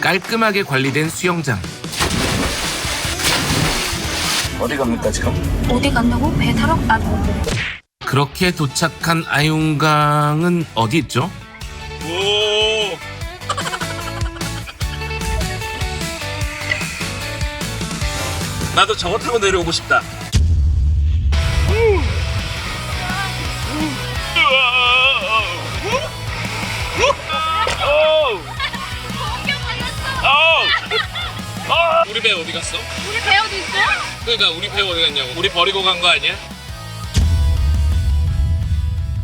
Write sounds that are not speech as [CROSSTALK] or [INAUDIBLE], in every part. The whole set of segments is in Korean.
깔끔하게 관리된 수영장. 어디 갑니까 지금? 어디 간다고? 배 타러 가고. 그렇게 도착한 아윤강은 어디 있죠? 오. 나도 저거 타고 내려오고 싶다. 우리 배 어디 갔어? 우리 배 어디 있어? 그러니까 우리 배 어디 갔냐고. 우리 버리고 간 거 아니야?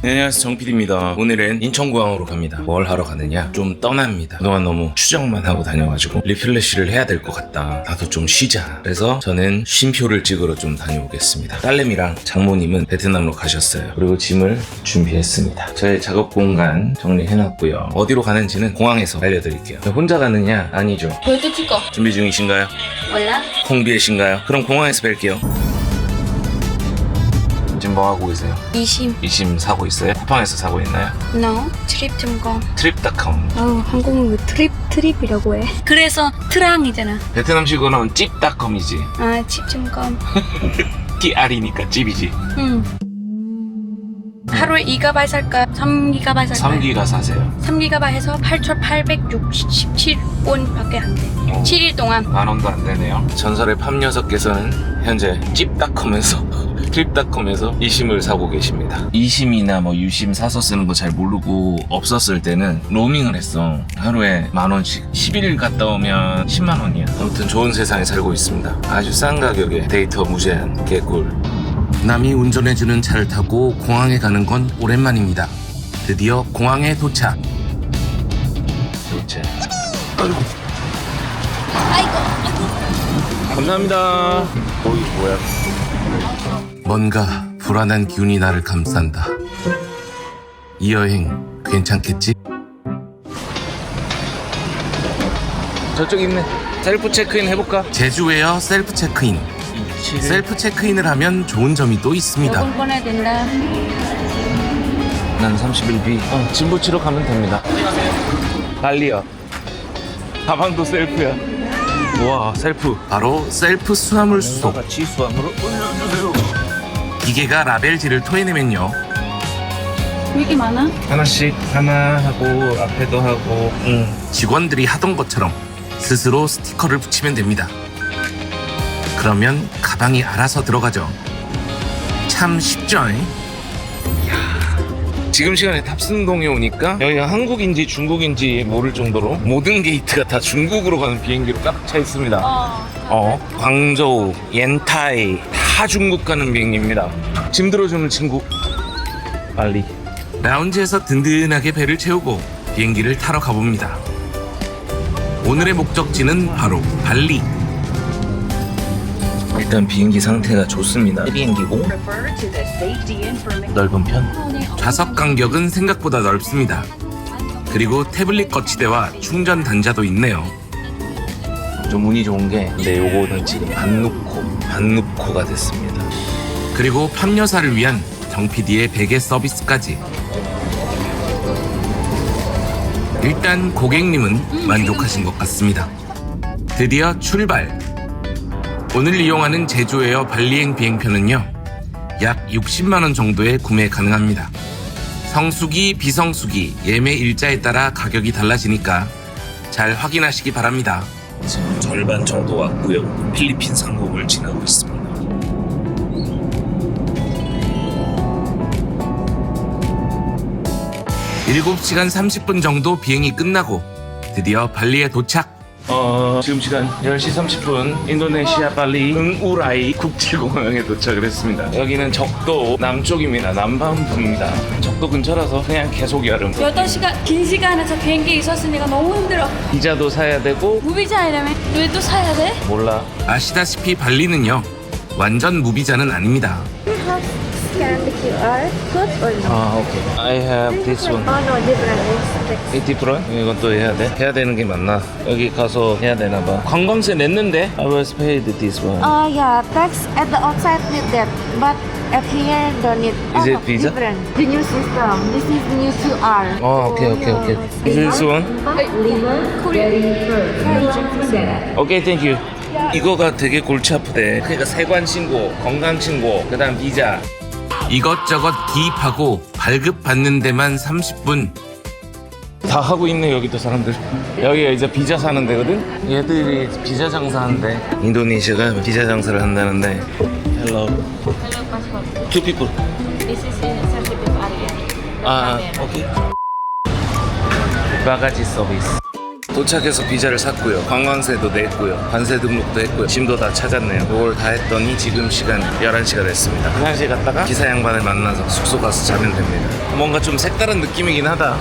네, 안녕하세요. 정PD입니다. 오늘은 인천공항으로 갑니다. 뭘 하러 가느냐? 좀 떠납니다. 그동안 너무 추정만 하고 다녀가지고 리플래시를 해야 될 것 같다. 나도 좀 쉬자. 그래서 저는 쉼표를 찍으러 좀 다녀오겠습니다. 딸내미랑 장모님은 베트남으로 가셨어요. 그리고 짐을 준비했습니다. 저의 작업 공간 정리해놨고요. 어디로 가는지는 공항에서 알려드릴게요. 혼자 가느냐? 아니죠. 별도 찍어. 준비 중이신가요? 몰라? 홍비애신가요? 그럼 공항에서 뵐게요 지금 뭐 하고 계세요? 이심. 이심 사고 있어요? 쿠팡에서 사고 있나요? No. 트립.com. 트립닷컴 아우 한국은 왜 트립 트립이라고 해? 그래서 트랑이잖아. 베트남식으로는 찝닷컴이지 아 칩.com. TR이니까 [LAUGHS] 찝이지 응. 하루에 2가바이 살까? 3기가바이 살까? 3기가 사세요 3기가바이 해서 8,867원 밖에 안 돼. 어. 7일 동안. 만 원도 안 되네요 전설의 팜 녀석께서는 현재 찝닷컴에서 트립닷컴에서 이심을 사고 계십니다. 이심이나 뭐 유심 사서 쓰는 거 잘 모르고 없었을 때는 로밍을 했어. 하루에 만 원씩. 10일 갔다 오면 10만 원이야. 아무튼 좋은 세상에 살고 있습니다. 아주 싼 가격에 데이터 무제한 개꿀. 남이 운전해주는 차를 타고 공항에 가는 건 오랜만입니다. 드디어 공항에 도착. 도착. 감사합니다. 어이 뭐야? 뭔가 불안한 기운이 나를 감싼다. 이 여행 괜찮겠지? 저쪽 있네. 셀프 체크인 해볼까? 제주웨어 셀프 체크인. 셀프 체크인을 하면 좋은 점이 또 있습니다. 요금 꺼내야 된다. 난 31B. 어, 짐 붙이러 가면 됩니다. 빨리요. 가방도 셀프야. 와, 셀프. 바로 셀프 수화물 수속. 같이 수함으로 올려주세요. 기계가 라벨지를 토해내면요. 왜 이렇게 많아? 하나씩 하나 하고 앞에도 하고 직원들이 하던 것처럼 스스로 스티커를 붙이면 됩니다. 그러면 가방이 알아서 들어가죠. 참 쉽죠? 이야, 지금 시간에 탑승동에 오니까 여기가 한국인지 중국인지 모를 정도로 모든 게이트가 다 중국으로 가는 비행기로 가득 차 있습니다. 어. 어, 광저우, 옌타이 다 중국 가는 비행기입니다. 짐 들어주는 친구 빨리. 라운지에서 든든하게 배를 채우고 비행기를 타러 가봅니다. 오늘의 목적지는 바로 발리. 일단 비행기 상태가 좋습니다. 비행기고 넓은 편. 좌석 간격은 생각보다 넓습니다. 그리고 태블릿 거치대와 충전 단자도 있네요. 좀 운이 좋은 게 근데 요거는 지금 안 놓고 안 놓고가 됐습니다. 그리고 팜여사를 위한 정PD의 베개 서비스까지. 일단 고객님은 만족하신 것 같습니다. 드디어 출발. 오늘 이용하는 제주에어 발리행 비행편은요. 약 60만 원 정도에 구매 가능합니다. 성수기, 비성수기, 예매 일자에 따라 가격이 달라지니까 잘 확인하시기 바랍니다. 지금 절반 정도 왔고요. 필리핀 상공을 지나고 있습니다. 일곱 시간 30분 정도 비행이 끝나고 드디어 발리에 도착. 어, 지금 시간 10시 30분 인도네시아 발리 응우라이 국제공항에 도착을 했습니다. 여기는 적도 남쪽입니다. 남반부입니다. 적도 근처라서 그냥 계속 여름. 8시간 긴 시간에서 비행기 있었으니까 너무 힘들어. 비자도 사야 되고 무비자이라며? 왜 또 사야 돼? 몰라. 아시다시피 발리는요. 완전 무비자는 아닙니다. Scan the QR. Good or no? 아 오케이. I have this one. Oh no, different. It's 이 디프런? 이건 또 해야 돼? 해야 되는 게 맞나? 여기 가서 해야 되나 봐. 관광세 냈는데? I was paid this one. Oh yeah, tax at the outside need that, but at here don't need. Is oh, it visa? Different. The new system. This is new QR. 어, 오케이 오케이 오케이. Is this one? 오케이, 땡큐. 이거가 되게 골치 아프대. 그러니까 세관 신고, 건강 신고, 그 다음 비자. 이것저것 기입하고 발급 받는 데만 30분. 다 하고 있네 여기도 사람들. 여기가 이제 비자 사는 데거든. 얘들이 비자 장사한대. 인도네시아가 비자 장사를 한다는데. Hello. Two people. This is in sensitive area. 아, 오케이. 바가지 서비스. 도착해서 비자를 샀고요. 관광세도 냈고요. 관세 등록도 했고요. 짐도 다 찾았네요. 이걸 다 했더니 지금 시간 11시가 됐습니다. 화장실 갔다가 기사 양반을 만나서 숙소 가서 자면 됩니다. 뭔가 좀 색다른 느낌이긴 하다.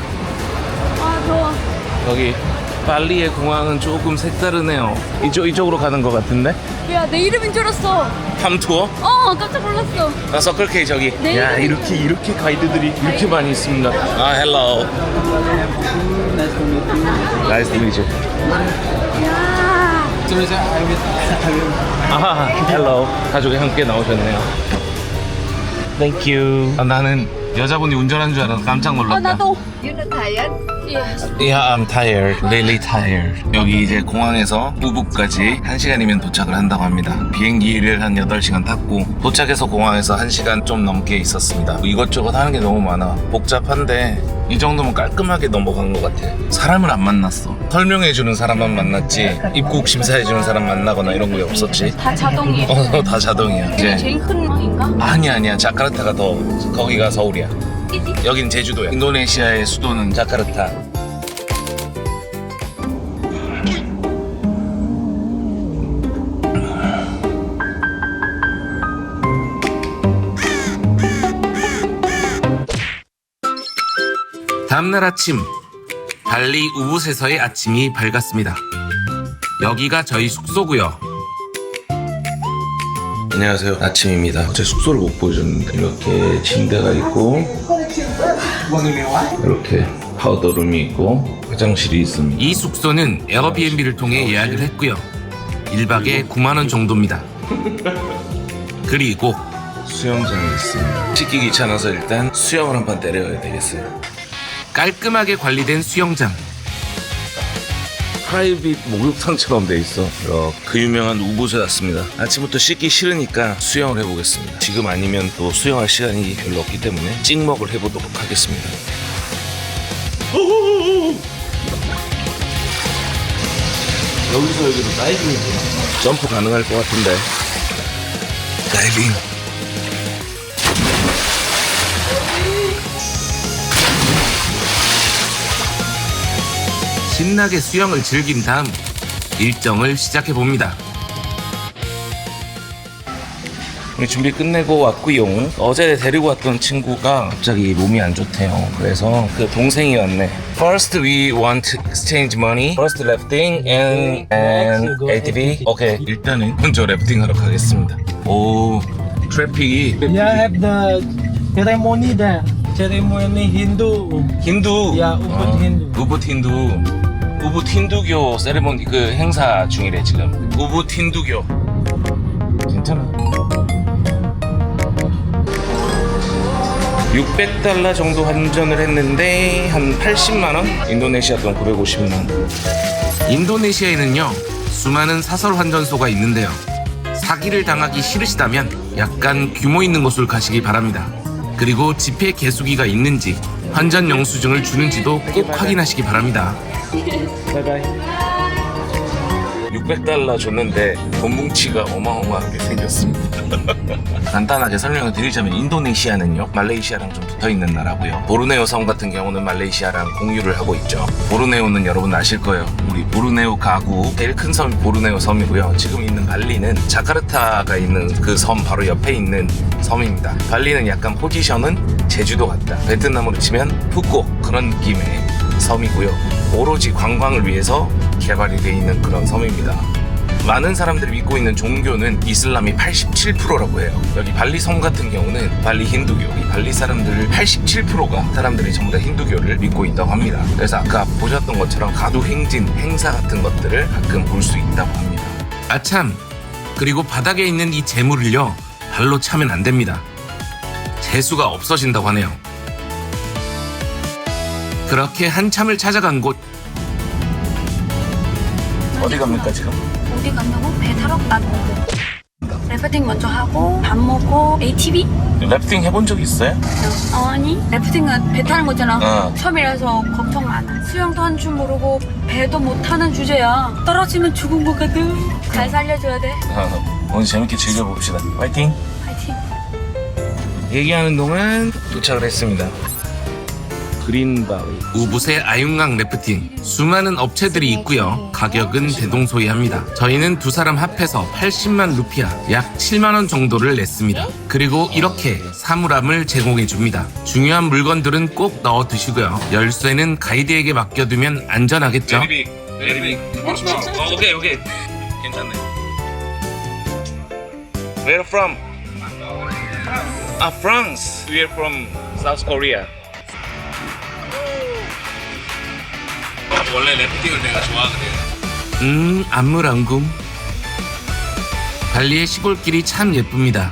아 더워. 여기 발리의 공항은 조금 색다르네요. 이쪽 이쪽으로 가는 것 같은데? 야 내 이름인 줄 알았어. 팜 투어? 어 깜짝 놀랐어. 아 서클케이 저기. 네. 야 이렇게 이렇게 가이드들이 이렇게 많이 있습니다. 아 헬로. Nice to meet you. 아 헬로. 가족이 함께 나오셨네요. Thank you. 아, 나는 여자분이 운전하는 줄 알아서 깜짝 놀랐다. 어 나도. You not tired? Yes. Yeah, I'm tired. Really tired. 여기 이제 공항에서 우붓까지 1시간이면 도착을 한다고 합니다. 비행기를 한 8시간 탔고 도착해서 공항에서 1시간 좀 넘게 있었습니다. 이것저것 하는 게 너무 많아. 복잡한데 이 정도면 깔끔하게 넘어간 것 같아. 사람을 안 만났어. 설명해주는 사람만 만났지 입국 심사해주는 사람 만나거나 이런 거 없었지. 다 자동이에요. 어, 다 자동이야. 이제 제일 큰 거인가? 아니야 아니야 자카르타가 더 거기가 서울이야. 여긴 제주도야. 인도네시아의 수도는 자카르타. 다음날 아침 발리 우붓에서의 아침이 밝았습니다. 여기가 저희 숙소고요. 안녕하세요. 아침입니다. 어제 숙소를 못 보여줬는데 이렇게 침대가 있고 이렇게 파우더룸이 있고 화장실이 있습니다. 이 숙소는 에어비앤비를 통해 예약을 했고요. 1박에 9만 원 정도입니다. 그리고 수영장이 있습니다. 씻기 귀찮아서 일단 수영을 한번 때려야 되겠어요. 깔끔하게 관리된 수영장. 프라이빗 목욕탕처럼 돼 있어. 이렇게 그 유명한 우붓에 왔습니다. 아침부터 씻기 싫으니까 수영을 해보겠습니다. 지금 아니면 또 수영할 시간이 별로 없기 때문에 찍먹을 해보도록 하겠습니다. 여기서 여기로 다이빙이 점프 가능할 것 같은데. 다이빙. 신나게 수영을 즐긴 다음 일정을 시작해 봅니다. 준비 끝내고 왔고요. 어제 데리고 왔던 친구가 갑자기 몸이 안 좋대요. 그래서 그 동생이 왔네. First we want to exchange money. First rafting and and ATV. 오케이. 일단은 먼저 래프팅 하러 가겠습니다. 오, 트래픽이 Yeah, have the ceremony there. Ceremony Hindu. 힌두. 야, 우붓 힌두. 우붓 힌두. 우붓 힌두교 세레모니 그 행사 중이래 지금. 우붓 힌두교. 괜찮아. 600달러 정도 환전을 했는데 한 80만 원? 인도네시아 돈 950만 원. 인도네시아에는요 수많은 사설 환전소가 있는데요. 사기를 당하기 싫으시다면 약간 규모 있는 곳을 가시기 바랍니다. 그리고 지폐 개수기가 있는지 환전 영수증을 주는지도 꼭 확인하시기 바랍니다. 바이바이. 600달러 줬는데 돈 뭉치가 어마어마하게 생겼습니다. [LAUGHS] 간단하게 설명을 드리자면 인도네시아는요 말레이시아랑 좀 붙어있는 나라고요. 보르네오 섬 같은 경우는 말레이시아랑 공유를 하고 있죠. 보르네오는 여러분 아실 거예요. 우리 보르네오 가구 제일 큰 섬이 보르네오 섬이고요. 지금 있는 발리는 자카르타가 있는 그 섬 바로 옆에 있는 섬입니다. 발리는 약간 포지션은 제주도 같다. 베트남으로 치면 푸꾸 그런 느낌의 섬이고요 오로지 관광을 위해서 개발이 돼 있는 그런 섬입니다 많은 사람들이 믿고 있는 종교는 이슬람이 87%라고 해요. 여기 발리 섬 같은 경우는 발리 힌두교, 이 발리 사람들 87%가 사람들이 전부 다 힌두교를 믿고 있다고 합니다. 그래서 아까 보셨던 것처럼 가도 행진, 행사 같은 것들을 가끔 볼 수 있다고 합니다. 아참, 그리고 바닥에 있는 이 재물을요, 발로 차면 안 됩니다. 재수가 없어진다고 하네요. 그렇게 한참을 찾아간 곳 어디 갑니까 지금? 어디 간다고? 배 타러 아 래프팅 먼저 하고 밥 먹고 ATV? 래프팅 해본 적 있어요? 어, 아니 래프팅은 배 타는 거잖아 어. 처음이라서 걱정 많아 수영도 한 줄 모르고 배도 못 타는 주제야 떨어지면 죽은 거거든 잘 살려줘야 돼 어, 오늘 재밌게 즐겨봅시다. 화이팅! 파이팅 얘기하는 동안 도착을 했습니다. 그린바위. 우붓의 아융강 래프팅. 수많은 업체들이 있고요. 가격은 대동소이합니다. 저희는 두 사람 합해서 80만 루피아, 약 7만 원 정도를 냈습니다. 그리고 이렇게 사물함을 제공해 줍니다. 중요한 물건들은 꼭 넣어 두시고요. 열쇠는 가이드에게 맡겨두면 안전하겠죠? 베리빅 베리빅 어, 오케이 오케이 괜찮네 Where from? Ah, France. We are from South Korea. 원래 래프팅을 내가 좋아하거든 음, 안물안궁. 발리의 시골길이 참 예쁩니다.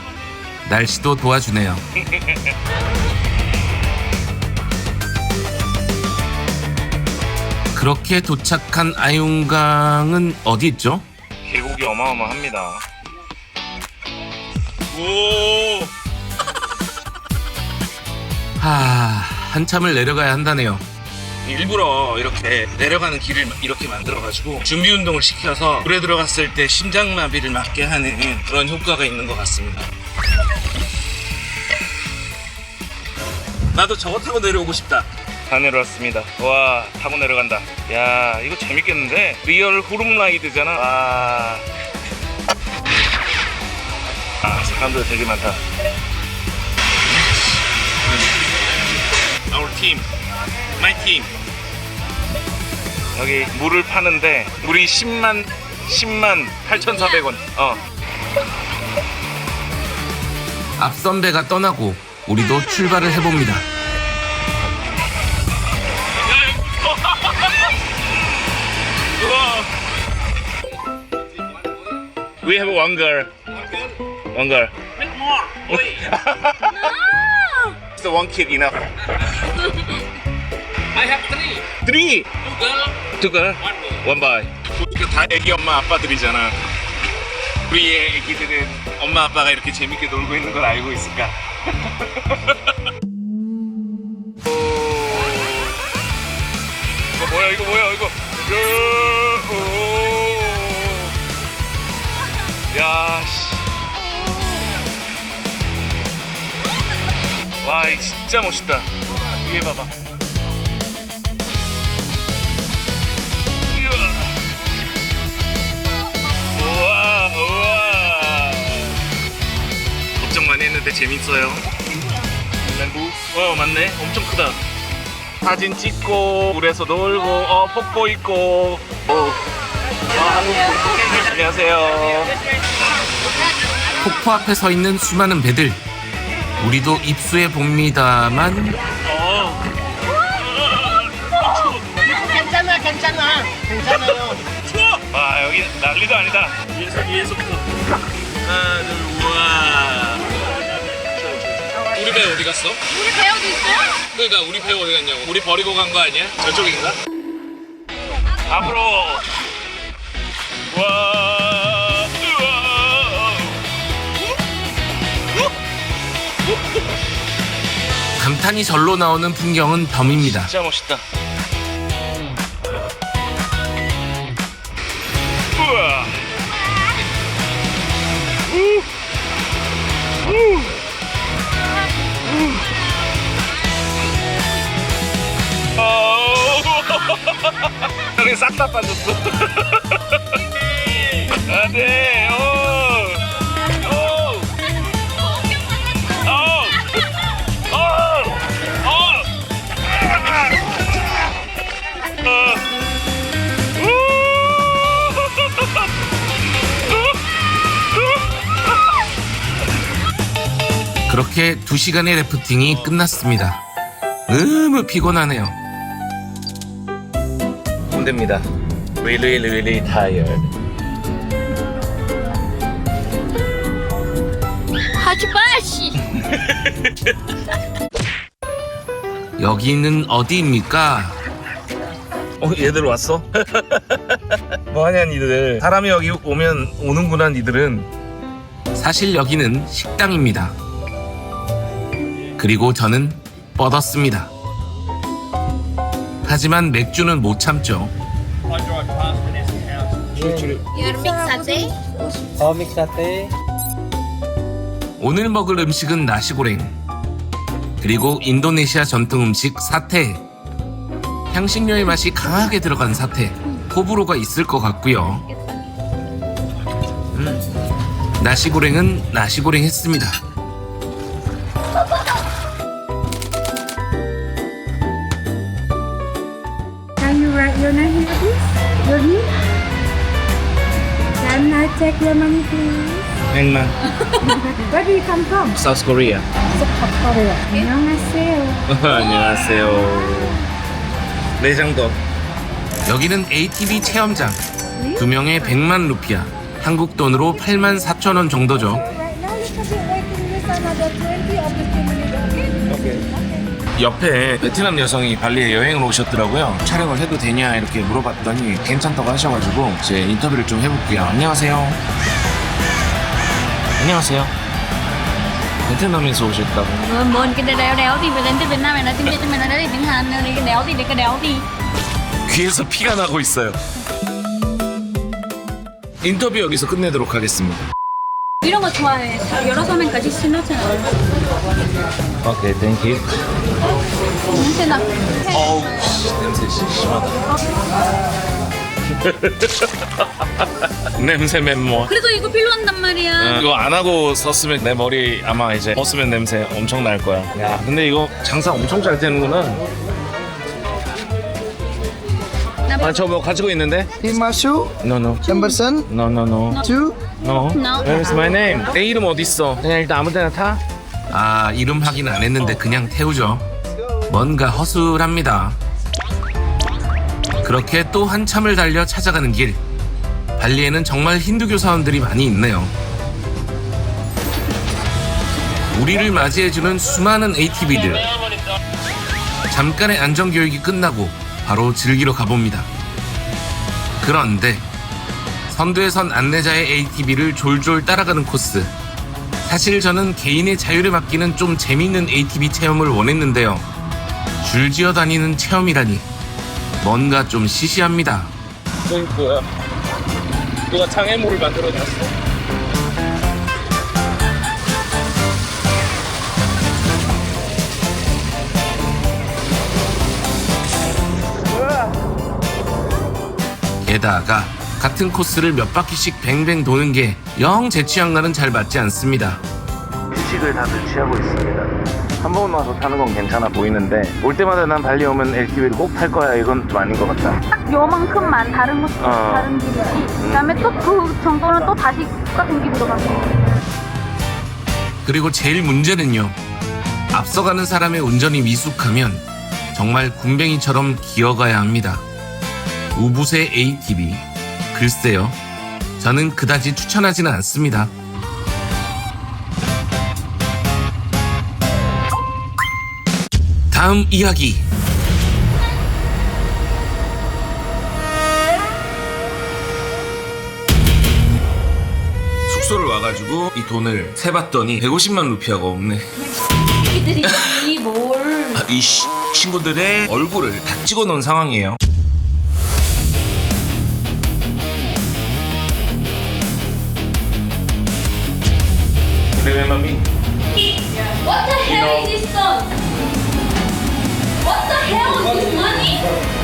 날씨도 도와주네요. [LAUGHS] 그렇게 도착한 아융강은 어디 있죠? 계곡이 어마어마합니다. 오 하, 한참을 내려가야 한다네요. 일부러 이렇게 내려가는 길을 이렇게 만들어가지고 준비 운동을 시켜서 물에 들어갔을 때 심장마비를 막게 하는 그런 효과가 있는 것 같습니다. 나도 저거 타고 내려오고 싶다. 다 내려왔습니다. 와, 타고 내려간다. 야, 이거 재밌겠는데? 리얼 후룸 라이드잖아. 와. 아, 사람들 되게 많다. Our team. 여기 물을 파는데 물이 10만 10만 8,400원. 어. 앞선 배가 떠나고 우리도 출발을 해봅니다. We have one girl. One girl. So one kid enough. I have three. Three. Two girl, Two girl. one boy. One boy. 우리가 다 애기 엄마 아빠들이잖아. 우리의 애기들은 엄마 아빠가 이렇게 재밌게 놀고 있는 걸 알고 있을까? 오. [LAUGHS] 이거 뭐야 이거 뭐야 이거. 야, 오. 야 씨. 와, 이 진짜 멋있다. 위에 봐봐. 했는데 재밌어요. 램부? 어, 맞네. 엄청 크다. 사진 찍고, 물에서 놀고, 어, 폭포 있고. 어. 아, 안녕하세요. 폭포 앞에 서 있는 수많은 배들. 우리도 입수해 봅니다만 괜찮아, 괜찮아. 괜찮아요. 와 여기 난리도 아니다. 위에서 위에서부터. 하나 둘 우와. 우리 배 어디 갔어? 우리 배우도 있어? 그러니까 우리 배 어디 갔냐고. 우리 버리고 간 거 아니야? 저쪽인가? 앞으로. 와. 우와. 감탄이 절로 나오는 풍경은 덤입니다. 진짜 멋있다. 다 빠졌어. 안 돼. 오. 오. 오. 오. 오. 어. 그렇게 2시간의 래프팅이 끝났습니다. 너무 피곤하네요. 힘듭니다. Really, really tired. 하지 마, 씨. [LAUGHS] 여기는 어디입니까? 어, 얘들 왔어? [LAUGHS] 뭐하냐, 니들. 사람이 여기 오면 오는구나, 니들은. 사실 여기는 식당입니다. 그리고 저는 뻗었습니다. 하지만 맥주는 못 참죠. Your mix satay. Mix satay. 오늘 먹을 음식은 나시고랭 그리고 인도네시아 전통 음식 사테 향신료의 맛이 강하게 들어간 사테 호불호가 있을 것 같고요 음, 나시고랭은 나시고랭 했습니다 Can check your money, please? 백만. Where do you come from? South Korea. South Korea. 안녕하세요. 안녕하세요. 내장도. 여기는 ATV 체험장 두 명에 100만 루피아 한국 돈으로 8만 4천 원 정도죠 Right now, little bit waiting list another 20 or 15 minutes, okay? 옆에 베트남 여성이 발리에 여행을 오셨더라고요. 촬영을 해도 되냐 이렇게 물어봤더니 괜찮다고 하셔가지고 이제 인터뷰를 좀 해볼게요. 안녕하세요. 안녕하세요. 베트남에서 오셨다고. Rồi muốn cái đéo đéo thì phải đến từ Việt Nam này nói tiếng Việt cho mày nói đấy tiếng Hàn nữa cái đéo thì để cái đéo thì 귀에서 피가 나고 있어요. 인터뷰 여기서 끝내도록 하겠습니다. 이런 거 좋아해. 여러 서면까지 신었잖아. 오케이, 땡큐. 냄새 나. 어우, 씨, 냄새 씨, 심하다. [LAUGHS] 냄새 멤모. 그래도 이거 필요한단 말이야. 이거 안 하고 썼으면 내 머리 아마 이제 벗으면 냄새 엄청 날 거야. 야, 근데 이거 장사 엄청 잘 되는구나. 아, 저뭐 가지고 있는데? Himashu, No, no. Emerson, No, no, no. Chu, No. No. Where's my name? 내 이름 어디 있어? 그냥 일단 아무 데나 타. 아, 이름 확인 안 했는데 그냥 태우죠. 뭔가 허술합니다. 그렇게 또 한참을 달려 찾아가는 길. 발리에는 정말 힌두교 사원들이 많이 있네요. 우리를 맞이해주는 수많은 ATV들. 잠깐의 안전교육이 끝나고 바로 즐기러 가봅니다. 그런데 선두에 선 안내자의 ATV를 졸졸 따라가는 코스. 사실 저는 개인의 자유를 맡기는 좀 재밌는 ATV 체험을 원했는데요. 줄지어 다니는 체험이라니 뭔가 좀 시시합니다. 저기 뭐야? 누가 장애물을 만들어놨어? 게다가 같은 코스를 몇 바퀴씩 뱅뱅 도는 게 영 제 취향과는 잘 맞지 않습니다. 휴식을 다들 취하고 있습니다. 한 번 와서 타는 건 괜찮아 보이는데 올 때마다 난 발리 오면 LTV를 꼭 탈 거야 이건 좀 아닌 것 같다. 딱 요만큼만 다른 곳 어. 다른 길이지. 그다음에 또 그 정도는 또 다시 똑같은 길로 가고. 그리고 제일 문제는요. 앞서가는 사람의 운전이 미숙하면 정말 군뱅이처럼 기어가야 합니다. 우붓의 ATV. 글쎄요. 저는 그다지 추천하지는 않습니다. 다음 이야기. 숙소를 와가지고 이 돈을 세봤더니 150만 루피아가 없네. 이들이 이 뭘? 아, 이 시- 친구들의 얼굴을 다 찍어 놓은 상황이에요. What the hell is this song? What the hell is this money?